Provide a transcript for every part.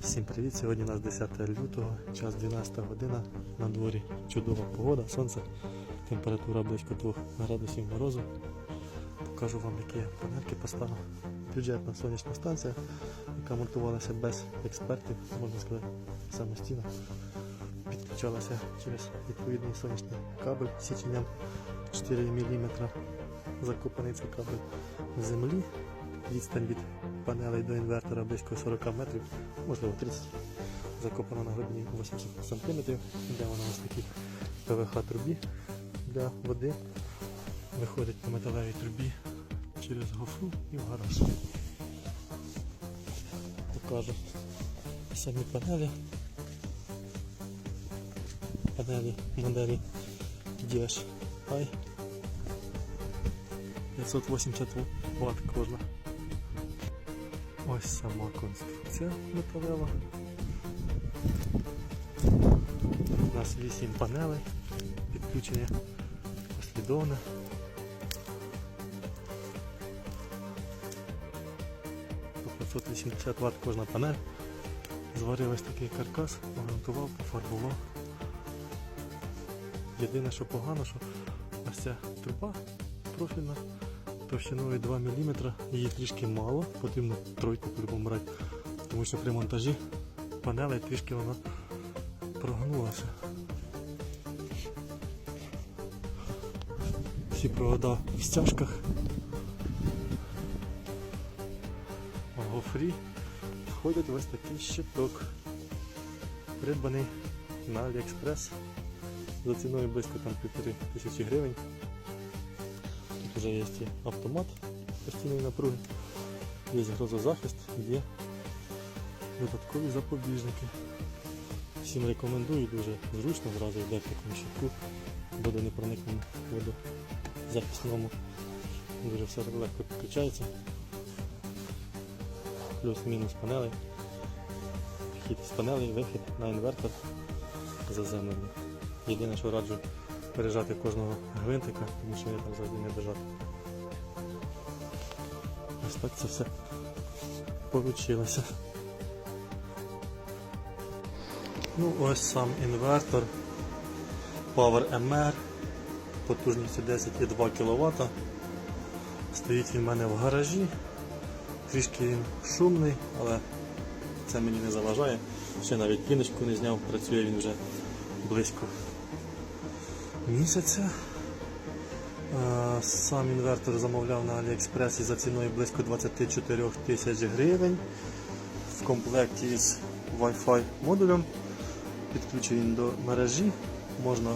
Всім привіт! Сьогодні у нас 10 лютого, час 12 година. На дворі чудова погода, сонце, температура близько 2 градусів морозу. Покажу вам, які панельки поставив. Бюджетна сонячна станція, яка монтувалася без експертів, можна сказати, самостійно. Підключалася через відповідний сонячний кабель січенням 4 мм. Закопаний цей кабель в землі. Відстань від панелей до інвертора близько 40 метрів, можливо 30. Закопана на глибині 80 см. Де вона ось такій ПВХ трубі для води. Виходить по металевій трубі через гофру і в гараж. Покажу самі панелі. Панелі моделі DSi 580 Вт кожна. Ось сама конструкція металева. У нас 8 панелей, підключення послідовне. По 580 Вт кожна панель. Зварив ось такий каркас, погрунтував, пофарбував. Єдине, що погано, що ось ця труба профільна товщиною 2 мм, її трішки мало, потрібно тройку брати, тому що при монтажі панелей трішки вона прогнулася. Всі провода в стяжках. Гофрі входять ось такий щиток, придбаний на AliExpress за ціною близько там півтори тисячі гривень. Вже є і автомат постійної напруги, є грозозахист, є додаткові запобіжники. Всім рекомендую, дуже зручно, зразу йде в такому щитку, водонепроникному водозахисному. Дуже все легко підключається. Плюс-мінус панелей. Вхід з панелей, вихід на інвертор заземлений. Єдине, що раджу пережати кожного гвинтика, тому що я там завжди не держати. Ось так це все получилося. Ну ось сам інвертор Power MR потужністю 10,2 кВт. Стоїть він в мене в гаражі. Трішки він шумний, але це мені не заважає. Ще навіть піночку не зняв, працює він вже близько місяця. Е, Сам інвертор замовляв на Аліекспресі за ціною близько 24 тисяч гривень. В комплекті з Wi-Fi модулем. Підключений до мережі. Можна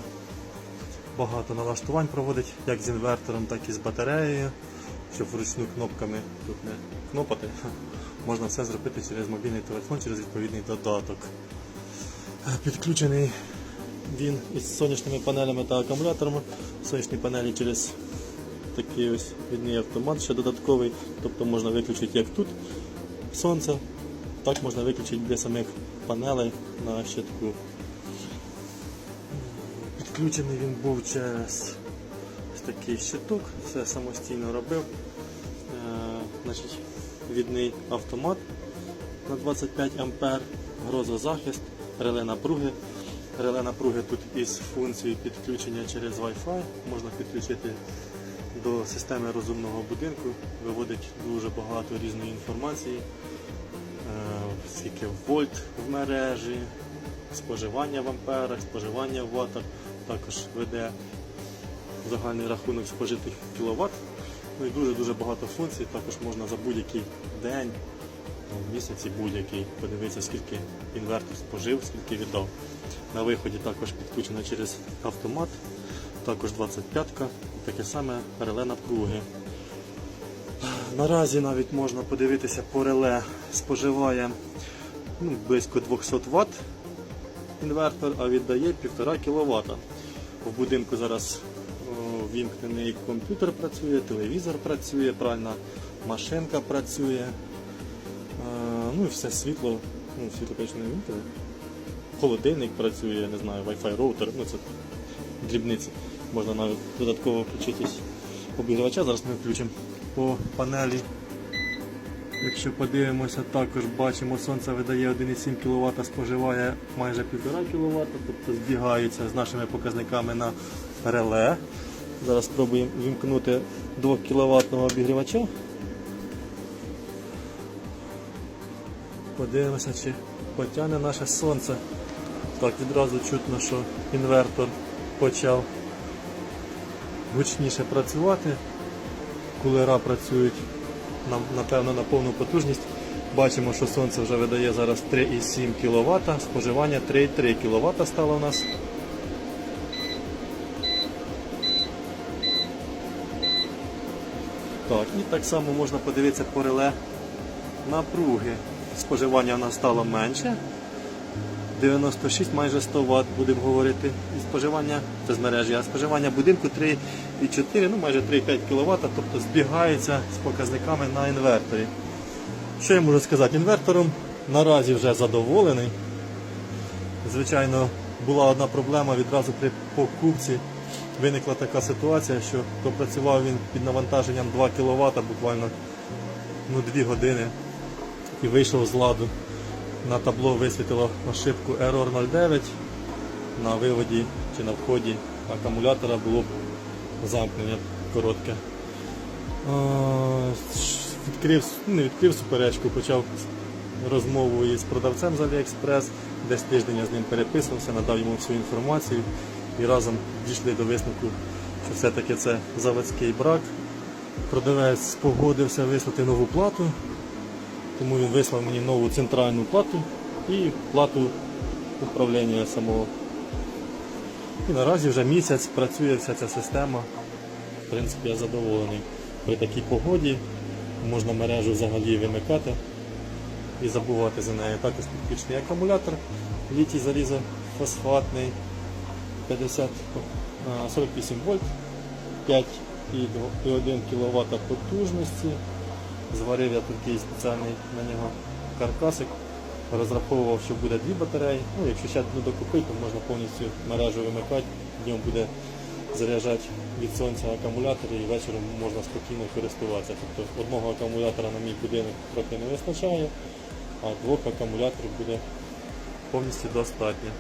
багато налаштувань проводити як з інвертором, так і з батареєю. Щоб вручну кнопками тут не кнопати, можна все зробити через мобільний телефон, через відповідний додаток. Е, Підключений він із сонячними панелями та акумуляторами. Сонячні панелі через такий ось відний автомат ще додатковий. Тобто можна виключити як тут сонце, так можна виключити для самих панелей на щитку. Підключений він був через такий щиток, все самостійно робив. Е, значить, відний автомат на 25 А, грозозахист, реле напруги. Реле напруги тут із функцією підключення через Wi-Fi. Можна підключити до системи розумного будинку, виводить дуже багато різної інформації, Е, скільки вольт в мережі, споживання в амперах, споживання в ваттах, також веде загальний рахунок спожитих кіловат. Ну і дуже-дуже багато функцій. Також можна за будь-який день, в місяці будь-який подивитися, скільки інвертор спожив, скільки віддав. На виході також підключено через автомат, також 25-ка, таке саме реле напруги. Наразі навіть можна подивитися по реле споживає ну, близько 200 Вт інвертор, а віддає 1,5 кВт. В будинку зараз вімкнений комп'ютер працює, телевізор працює, пральна машинка працює. Ну і все світло, ну світло, звісно, не. Холодильник працює, не знаю, Wi-Fi роутер, ну це дрібниці. Можна навіть додатково включитись обігрівача, зараз ми включимо по панелі Якщо подивимося, також бачимо, сонце видає 1,7 кВт, споживає майже 1,5 кВт, тобто збігається з нашими показниками на реле. Зараз спробуємо вімкнути 2 кВт обігрівача. Подивимося, чи потягне наше сонце. Так, відразу чутно, що інвертор почав гучніше працювати. Кулера працюють на- напевно на повну потужність. Бачимо, що сонце вже видає зараз 3,7 кВт, споживання 3,3 кВт стало у нас. Так, і так само можна подивитися по реле напруги. Споживання в нас стало менше. 96, майже 100 Вт будемо говорити. І споживання це з мережі, а споживання будинку 3,4, ну майже 3,5 кВт, тобто збігається з показниками на інверторі. Що я можу сказати? Інвертором наразі вже задоволений. Звичайно, була одна проблема відразу при покупці. Виникла така ситуація, що пропрацював він під навантаженням 2 кВт буквально ну, 2 години і вийшов з ладу. На табло висвітило ошибку Error 09 на виводі чи на вході акумулятора було замкнення коротке. Відкрив, ну, не відкрив суперечку, почав розмову із продавцем з AliExpress, десь тиждень я з ним переписувався, надав йому всю інформацію і разом дійшли до висновку, що все-таки це заводський брак. Продавець погодився вислати нову плату, тому він вислав мені нову центральну плату і плату управління самого. І наразі вже місяць працює вся ця система. В принципі, я задоволений. При такій погоді можна мережу взагалі вимикати і забувати за нею. Також підключений акумулятор, літій залізофосфатний 50, а, 48 вольт, 5,1 кВт потужності. Зварив я такий спеціальний на нього каркасик. Розраховував, що буде дві батареї. Ну, якщо ще одну докупити, то можна повністю мережу вимикати, днем буде заряджати від сонця акумулятор і вечором можна спокійно користуватися. Тобто одного акумулятора на мій будинок трохи не вистачає, а двох акумуляторів буде повністю достатньо.